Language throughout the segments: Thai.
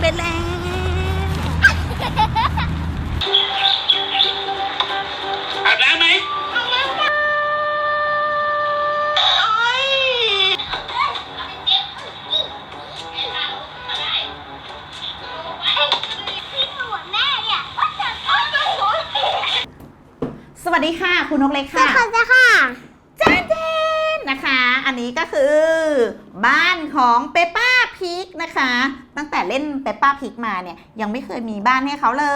เร็จแล้ว อาบน้ำไหมสวัสดีค่ะ คุณนกเล็กค่ะค่ะค่ะค่ะ จ้าเจนนะคะ อันนี้ก็คือ บ้านของเปปป้า พิกนะคะ ตั้งแต่เล่นเปปป้าพิกมาเนี่ยยังไม่เคยมีบ้านให้เขาเล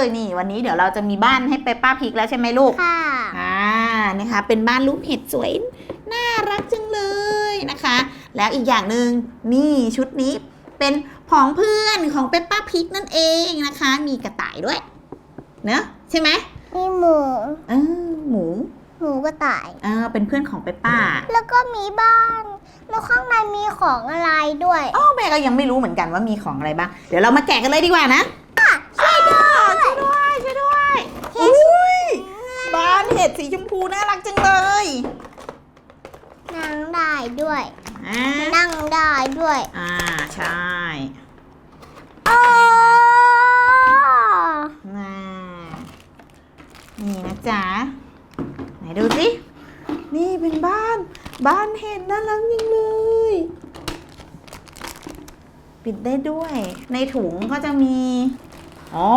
ย นี่วันนี้เดี๋ยวเราจะมีบ้านให้เปปป้าพิกแล้วใช่ไหมลูกค่ะอ่านะคะ เป็นบ้านรูปเห็ดสวยน่ารักจังเลยนะคะ แล้วอีกอย่างหนึ่งนี่ชุดนี้เป็นผองเพื่อนของเปปป้าพิกนั่นเองนะคะ มีกระต่ายด้วยเนอะใช่ไหมมีหมูเออหมู หมูกระต่ายอ่าเป็นเพื่อนของเปปป้า แล้วก็มีบ้านแล้วข้างในมีของอะไรด้วยอ๋อแม่ก็ยังไม่รู้เหมือนกันว่ามีของอะไรบ้าง เดี๋ยวเรามาแกะกันเลยดีกว่านะช่วยด้วยช่วยด้วยช่วยด้วยเห็ดอุ้ยบ้านเห็ดสีชมพูน่ารักจังเลยนั่งได้ด้วยอ่านั่งได้ด้วย อ่าใช่ โอ้ น่านี่นะจ๊ะ ไหนดูสิ นี่เป็นบ้าน บ้านเห็ดน่ารักจริงเลย ปิดได้ด้วย ในถุงก็จะมี อ๋อ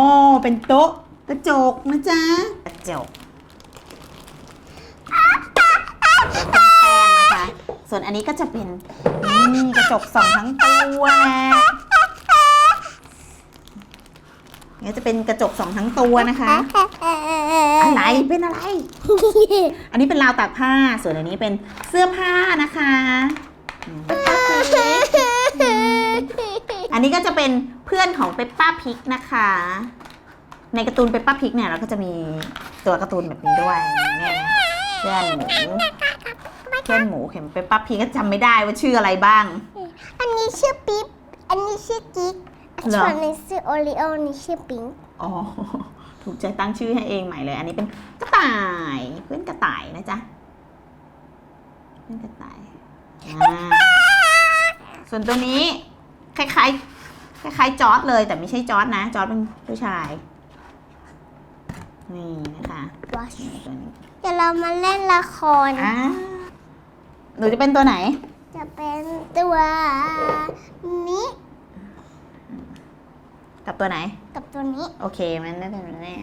เป็นโต๊ะกระจกนะจ๊ะ กระจกเป็นแป้งนะคะส่วนอันนี้ก็จะเป็นนี่กระจกสองทั้งตัวเนี่ยจะเป็นกระจกสองทั้งตัวนะคะ อะไรเป็นอะไร อันนี้เป็นราวตากผ้า ส่วนอันนี้เป็นเสื้อผ้านะคะอืมอั นนี้ก็จะเป็นเพื่อนของเปปป้าพิกนะคะ ในการ์ตูนเปปป้าพิกเนี่ยเราก็จะมีตัวการ์ตูนแบบนี้ด้วยเนี่ยเพื่อนหมูเพื่อนหมูเข็มเปปป้าพิกก็จำไม่ได้ว่าชื่ออะไรบ้าง อันนี้ชื่อปิ๊บ อันนี้ชื่อกิ๊กเหรอ ส่วนนี้ชื่อโอริโออันนี้ชื่อปิงอ๋อ ถูกใจตั้งชื่อให้เองใหม่เลย อันนี้เป็นกระต่าย เพื่อนกระต่ายนะจ๊ะ เพื่อนกระต่ายอ่าส่วนตัวนี้คล้ายๆ คล้ายๆจอร์ดเลยแต่ไม่ใช่จอร์ดนะ จอร์ดเป็นผู้ชาย นี่นะคะวอชนี่ตัวนี้เดี๋ยวเรามาเล่นละคร อ่าหนูจะเป็นตัวไหน จะเป็นตัวนี้ กับตัวไหน กับตัวนี้ โอเค มันน่าจะเป็นแน่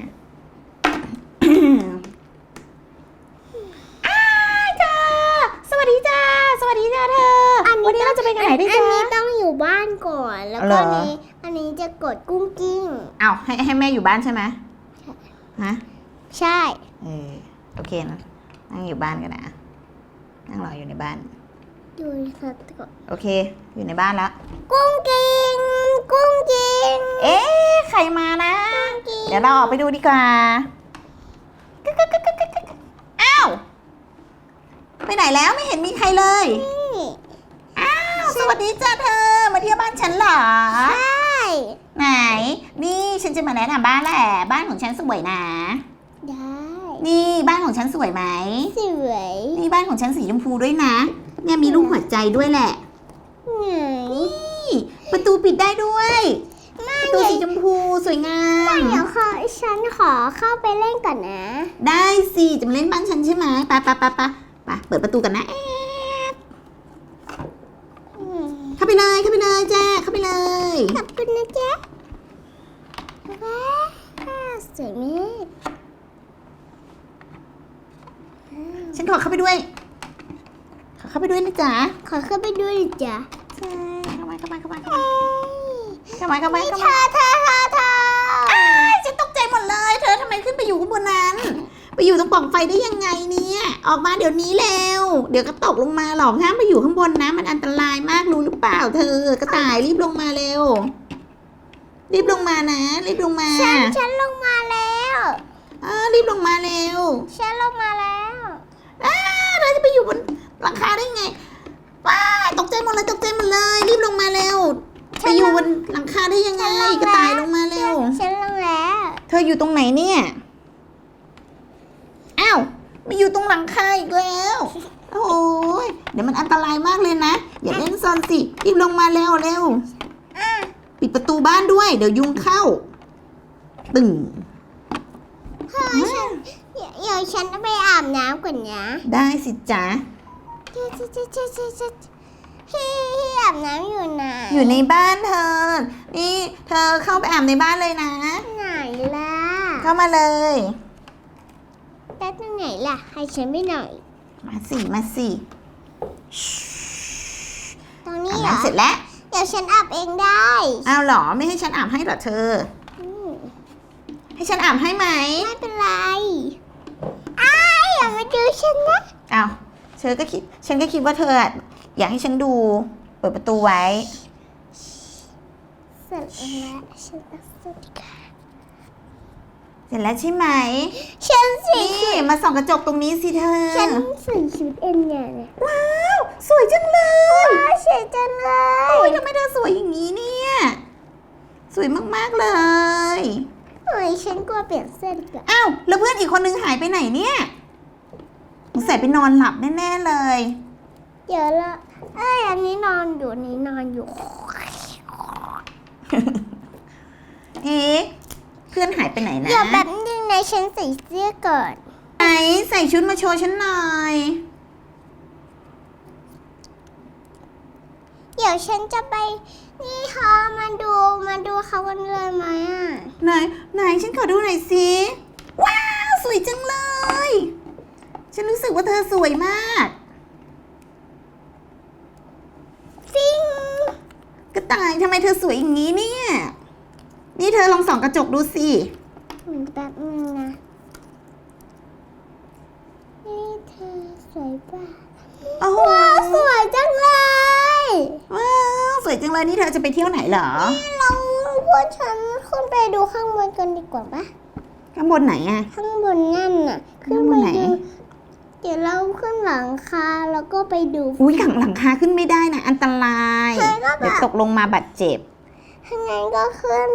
อ้ายจ้า สวัสดีจ้า สวัสดีจ้าเธออวันนี้เราจะไปกันไหนดีอันจ้านี้ต้ องอยู่บ้านก่อน แล้วเหรก็อ นี้อันนี้จะกดกุ้งกิ้ง เอาวให้ให้แม่อยู่บ้านใช่ไหมฮะ ใช่ เออโอเคนะนั่งอยู่บ้านกันนะ นั่งรออยู่ในบ้านดูค่ะกดโอเค อยู่ในบ้านแล้ว กุ้งกิ้ง กุ้งกิ้ง เอ๊ะใครมานะกิ้งเดี๋ยวเราออกไปดูดีกว่ากึกกึกกึกกึกกึกกึกอ้าว ไปไหนแล้วไม่เห็นมีใครเลยนี่อ้าว สวัสดีจ้าเธอมา เที่ยวบ้านฉันเหรอ ใช่ ไหน นี่ฉันจะมาแนะนำบ้านแหละ บ้านของฉันสวยนะ ได้ นี่บ้านของฉันสวยไหม สวย นี่บ้านของฉันสีชมพูด้วยนะ เนี่ยมีรูปหัวใจด้วยแหละ ไหนนี่ประตูปิดได้ด้วย ประตูสีชมพูสวยงาม เดี๋ยวขอฉันขอเข้าไปเล่นก่อนนะ ได้สิ จะมาเล่นบ้านฉันใช่ไหมไปไปไปไปไปเปิดประตูกันนะแอ๊ด อืม เข้าไปเลยเข้าไปเลยจ้าเข้าไปเลย ขอบคุณนะจ๊ะว้าวสวยมาก ฉันขอเข้าไปด้วย ขอเข้าไปด้วยนะจ๊ะ ขอเข้าไปด้ว ยดิจ๊ะใช่เข้ามาเข้ามาเข้ามาเข้ามาเข้ามาเข้ามานี่เข้าเธมาอเธอเธอเธออ้ายฉันตกใจหมดเลย เธอทำไมขึ้นไปอยู่ข้างบนนั้น ไปอยู่ตรงปล่องไฟได้ยังไงเนี่ย ออกมาเดี๋ยวนี้เร็ว เดี๋ยวก็ตกลงมาหรอกห้ามไปอยู่ข้างบนนะ มันอันตรายมากรู้หรือเปล่า เธอกระต่ายรีบลงมาเร็ว รีบลงมานะ รีบลงมา ฉันฉันลงมาแล้วเออรีบลงมาเร็ว ฉันลงมาแล้วอ้าเราจะไปอยู่บนหลังคาได้ไง ว้าตกใจหมดเลยตกใจหมดเลย รีบลงมาเร็วไปอยู่บนหลังคาได้ยังไง กระต่ายลงมาเร็ว ฉันลงแล้ว เธออยู่ตรงไหนเนี่ย อ้าวมาอยู่ตรงหลังคาอีกแล้ว โอ้ยเดี๋ยวมันอันตรายมากเลยนะ อย่าเล่นซอนสิรีบลงมาเร็วเร็วปิดประตูบ้านด้วย เดี๋ยวยุงเข้า ตึงเฮ้ยฉันเดี๋ยวเดี๋ยวฉันไปอาบน้ำก่อนนะ ได้สิจ๊ะ เจ๊เจ๊เจ๊เจ๊เจ๊เจ๊พี่พี่อาบน้ำอยู่ไหนอยู่ในบ้านเธอ นี่เธอเข้าไปอาบในบ้านเลยนะ ไหนล่ะเข้ามาเลยแป๊บนึงไหนล่ะให้ฉันไม่หน่อย มาสิ มาสิตรงนี้อาบเหรอน้ำเสร็จแล้วเดี๋ยวฉันอาบเองได้เอาเหรอไม่ให้ฉันอาบให้เหรอเธอ อืมให้ฉันอาบให้ไหมไม่เป็นไรอ้ายอย่ามาดูฉันนะ เอา ธอก็คิด ฉันก็คิดว่าเธออยากให้ฉันดู เปิดประตูไว้ เสร็จแล้วฉันก็เสร็จค่ะเสร็จแล้วใช่ไหม ฉันสินี่มาส่องกระจกตรงนี้สิเธอ ฉันใส่ชุดเอ็นเนี่ยนะว้าว สวยจังเลย ว้าวสวยจังเลโอ้ยยทำไมเธอสวยอย่างนี้เนี่ย สวยมากๆเลยเฮ้ยฉันกลัวเปลี่ยนเสื้อดีกว่าอ้าวแล้วเพื่อนอีกคนนึงหายไปไหนเนี่ย ยไปนอนหลับแน่ๆเลย เดี๋ยวละเอ้ยอันนี้นอนอยู่อันนี้นอนอยู่ เอ๊ะเพื่อนหายไปไหนนะเดี๋ยวแบบนึงนะฉันใส่เสื้อก่อน ไหนใส่ชุดมาโชว์ฉันหน่อย เดี๋ยวฉันจะไป นี่ค่ะมาดูมาดูเขากันเลยไหมอะ ไหน ไหนฉันขอดูหน่อยสิ ว้าว สวยจังเลย ฉันรู้สึกว่าเธอสวยมากฟิงกระต่ายทำไมเธอสวยอย่างนี้เนี่ย นี่เธอลองส่องกระจกดูสิอืมแป๊บนึงนะ นี่เธอสวยป่ะโอ้โห ว้าวสวยจังเลยว้าวสวยจังเลยนี่เธอจะไปเที่ยวไหนเหรอเราพวกฉันขึ้นไปดูข้างบนกันดีกว่าปะข้างบนไหนอะข้างบนนั่นน่ะ ขึ้น แล้วก็ไปดู อุ้ยหลังหลังคาขึ้นไม่ได้นะ อันตรายใช่ก็แบบ เดี๋ยวตกลงมาบาดเจ็บ ข้างในก็ขึ้น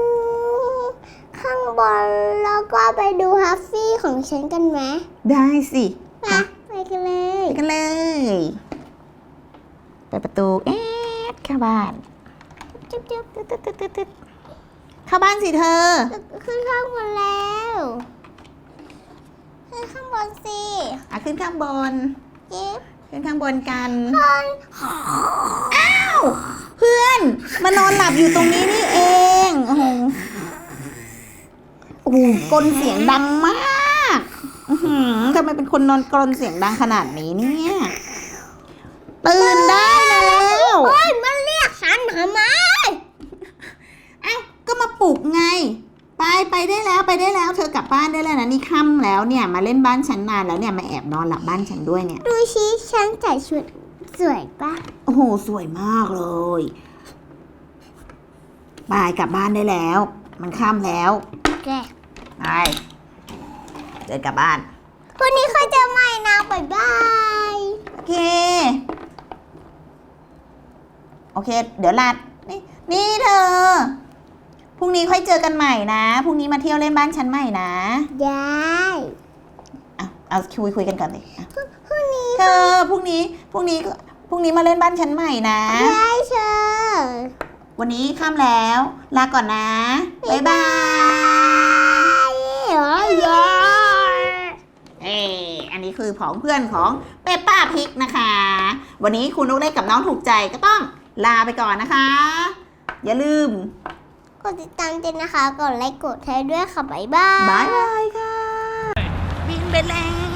ข้างบนแล้วก็ไปดูฮัฟฟี่ของฉันกันไหมได้สิไปไปกันเลยไปกันเลยเปิดประตูเอ๊ะเข้าบ้านจุ๊บจุ๊บตึ๊ดตึ๊ดตึ๊ดตึ๊ดตึ๊ดเข้าบ้านสิเธอ ขึ้นข้างบนแล้ว ขึ้นข้างบนสิอะขึ้นข้างบนเจ๊บ ขึ้นข้างบนกันคนอ้าว เพื่อนมานอนหลับอยู่ตรงนี้นี่เอง โอ้โหโอ้โหกลนเสียงดังมากอื้อหือทำไมเป็นคนนอนกลนเสียงดังขนาดนี้เนี่ย ตื่นได้แล้ว โอ้ยมันเรียกฉันทำไม เอ้า ก็มาปลุกไง ไปไปได้แล้วไปได้แล้วเธอกลับบ้านได้แล้วนะนี่ค่ำแล้วเนี่ยมาเล่นบ้านฉันนานแล้วเนี่ยมาแอบนอนหลับบ้านฉันด้วยเนี่ยดูชิฉันใส่ชุดสวยปะโอ้โหสวยมากเลยบายกลับบ้านได้แล้ว มันค่ำแล้วแกไปเดินกลับบ้านวันนี้ค่อยเจอใหม่นะบ๊ายบายโอเคโอเค เดี๋ยวลาดนี่นี่เธอ พรุ่งนี้ค่อยเจอกันใหม่นะ พรุ่งนี้มาเที่ยวเล่นบ้านฉันใหม่นะได้เอาเอาคุยคุยกันก่อนเลยอะพรุ่งนี้เธอพรุ่งนี้พรุ่งนี้ก็พรุ่งนี้มาเล่นบ้านฉันใหม่นะ ได้เชอวันนี้ค่ำแล้ว ลาก่อนนะ บ๊ายบายโอ้ยเอ้อันนี้คือของเพื่อนของเปปป้าพิกนะคะ วันนี้คุณนุ๊กเล็กกับน้องถูกใจก็ต้องลาไปก่อนนะคะ อย่าลืมก ดติดตามด้วยนะคะ กดไลค์กดแชร์ด้วยค่ะ บ๊ายบาย บายบายค่ะบินไปแล้ว